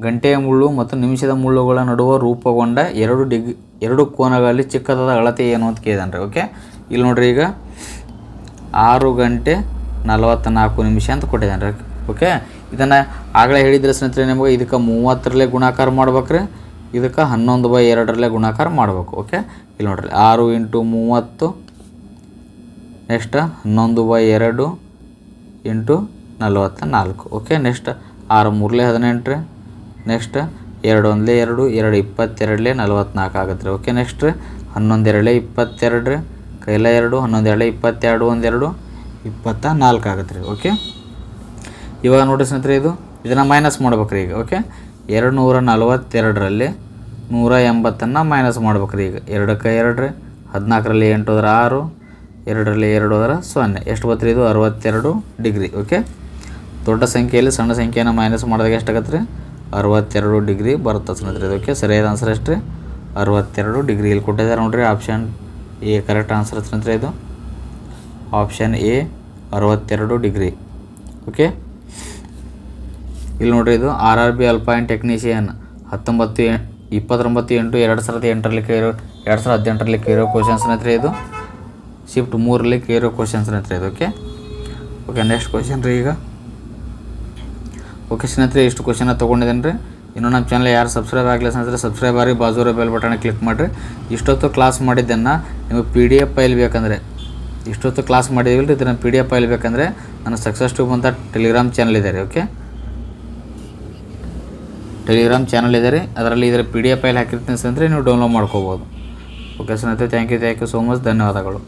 ಗಂಟೆಯ ಮುಳ್ಳು ಮತ್ತು ನಿಮಿಷದ ಮುಳ್ಳುಗಳ ನಡುವೆ ರೂಪುಗೊಂಡ ಎರಡು ಡಿಗ್, ಎರಡು ಕೋನಗಳಲ್ಲಿ ಚಿಕ್ಕದಾದ ಅಳತೆ ಏನು ಅಂತ ಕೇಳಿದಾನೆ ಓಕೆ? ಇಲ್ಲಿ ನೋಡ್ರಿ ಈಗ ಆರು ಗಂಟೆ ನಲವತ್ತ್ನಾಲ್ಕು ನಿಮಿಷ ಅಂತ ಕೊಟ್ಟಿದ್ದಾನೆ ರೀ ಓಕೆ? ಇದನ್ನು ಆಗಲೇ ಹೇಳಿದ್ರೆ ಸ್ನೇಹಿತರೆ ನಿಮಗೆ, ಇದಕ್ಕೆ ಮೂವತ್ತರಲ್ಲೇ ಗುಣಾಕಾರ ಮಾಡ್ಬೇಕ್ರಿ, ಇದಕ್ಕೆ ಹನ್ನೊಂದು ಬೈ ಎರಡರಲ್ಲೇ ಗುಣಾಕಾರ ಮಾಡಬೇಕು, ಓಕೆ? ಇಲ್ಲಿ ನೋಡ್ರಿ, ಆರು ಇಂಟು ಮೂವತ್ತು, ನೆಕ್ಸ್ಟ್ ಹನ್ನೊಂದು ಬೈ ಎರಡು ಇಂಟು ನಲವತ್ತ ನಾಲ್ಕು ಓಕೆ? ನೆಕ್ಸ್ಟ್ ಆರು ಮೂರಲೇ ಹದಿನೆಂಟು ರೀ ನೆಕ್ಸ್ಟ್ ಎರಡು ಒಂದಲೇ ಎರಡು ಎರಡು ಇಪ್ಪತ್ತೆರಡಲೇ ನಲವತ್ತ್ನಾಲ್ಕು ಆಗತ್ತೆ ರೀ. ಓಕೆ ನೆಕ್ಸ್ಟ್ ರೀ ಹನ್ನೊಂದು ಇಪ್ಪತ್ತೆರಡು ರೀ ಕೈಲ ಎರಡು ಹನ್ನೊಂದು ಎರಡೇ ಇಪ್ಪತ್ತೆರಡು, ಒಂದೆರಡು ಇಪ್ಪತ್ತ ನಾಲ್ಕು ಆಗತ್ತೆ ರೀ. ಓಕೆ ಇವಾಗ ನೋಡಿ ಸ್ನೇಹಿತರೆ ಇದು. ಇದನ್ನು ಮೈನಸ್ ಮಾಡ್ಬೇಕ್ರಿ ಈಗ. ಓಕೆ ಎರಡು ನೂರ ನಲ್ವತ್ತೆರಡರಲ್ಲಿ ನೂರ ಎಂಬತ್ತನ್ನು ಮೈನಸ್ ಮಾಡ್ಬೇಕ್ರಿ ಈಗ. ಎರಡಕ್ಕೆ ಎರಡು ರೀ ಹದಿನಾಲ್ಕರಲ್ಲಿ ಎಂಟು ಹೋದ್ರೆ ಆರು, ಎರಡರಲ್ಲಿ ಎರಡು ಹೋದ್ರೆ ಸೊನ್ನೆ. ಎಷ್ಟು ಬತ್ರಿ ಇದು? ಅರವತ್ತೆರಡು ಡಿಗ್ರಿ. ಓಕೆ ದೊಡ್ಡ ಸಂಖ್ಯೆಯಲ್ಲಿ ಸಣ್ಣ ಸಂಖ್ಯೆಯನ್ನು ಮೈನಸ್ ಮಾಡಿದಾಗ ಎಷ್ಟಾಗತ್ತೆ ರೀ? ಅರವತ್ತೆರಡು ಡಿಗ್ರಿ ಬರುತ್ತೆ ಸ್ನೇಹಿತರೆ. ಇದಕ್ಕೆ ಸರಿಯಾದ ಆನ್ಸರ್ ಎಷ್ಟು ರೀ ಅರವತ್ತೆರಡು ಡಿಗ್ರಿ. ಇಲ್ಲಿ ಕೊಟ್ಟಿದ್ದಾರೆ ನೋಡಿರಿ ಆಪ್ಷನ್ ಎ ಕರೆಕ್ಟ್ ಆನ್ಸರ್ ಸ್ನೇಹಿತರೆ ಇದು. ಆಪ್ಷನ್ ಎ ಅರವತ್ತೆರಡು ಡಿಗ್ರಿ. ಓಕೆ ಇಲ್ಲಿ ನೋಡ್ರಿ ಇದು R R B ALP and technician ಹತ್ತೊಂಬತ್ತು ಇಪ್ಪತ್ತೊಂಬತ್ತು ಎಂಟು ಎರಡು ಸಾವಿರದ ಎಂಟರಲ್ಲಿ ಕೇರೋ, ಎರಡು ಸಾವಿರದ ಹದಿನೆಂಟರಲ್ಲಿ ಕೇರೋ ಕ್ವಶನ್ಸ್ ಸ್ನೇಹಿತರೆ ಇದು. ಶಿಫ್ಟ್ ಮೂರರಲ್ಲಿ ಕೇರೋ ಕ್ವಶನ್ಸ್ ಸ್ನೇಹಿತರೆ ಇದು. ಓಕೆ ಓಕೆ ನೆಕ್ಸ್ಟ್ ಕ್ವಶನ್ ರೀ ಈಗ. ಓಕೆ ಸ್ನೇಹಿತರೆ, ಇಷ್ಟು ಕ್ವಶನ ತೊಗೊಂಡಿದ್ದೇನೆ ರೀ. ಇನ್ನೂ ನಮ್ಮ ಚಾನಲ್ ಯಾರು ಸಬ್ಸ್ಕ್ರೈಬ್ ಆಗಲಿಲ್ಲ ಸ್ನೇಹಿತರೆ ಸಬ್ಸ್ಕ್ರೈಬ್ ಆಗಿ ಬಾಜೂರ ಬೆಲ್ ಬಟನ್ ಕ್ಲಿಕ್ ಮಾಡಿರಿ. ಇಷ್ಟೊತ್ತು ಕ್ಲಾಸ್ ಮಾಡಿದ್ದನ್ನು ನಿಮಗೆ ಪಿ ಡಿ ಎಫ್ ಫೈಲ್ ಬೇಕಂದರೆ, ಇಷ್ಟೊತ್ತು ಕ್ಲಾಸ್ ಮಾಡಿದ್ದೀವಿ ರೀ ಇದನ್ನು ಪಿ ಡಿ ಎಫ್ ಫೈಲ್ ಬೇಕಂದರೆ ನನ್ನ ಸಕ್ಸಸ್ ಟ್ಯೂಬ್ ಅಂತ ಟೆಲಿಗ್ರಾಮ್ ಚಾನಲ್ ಇದೆ ರೀ ಓಕೆ ಟೆಲಿಗ್ರಾಮ್ ಚಾನಲ್ ಇದೆ ರೀ. ಅದರಲ್ಲಿ ಇದರ ಪಿ ಡಿ ಎಫ್ ಫೈಲ್ ಹಾಕಿರ್ತೀನಿ ಸ್ನೇಹಿತರೆ, ನೀವು ಡೌನ್ಲೋಡ್ ಮಾಡ್ಕೋಬೋದು. ಓಕೆ ಸ್ನೇಹಿತರೆ thank you thank you so much ಧನ್ಯವಾದಗಳು.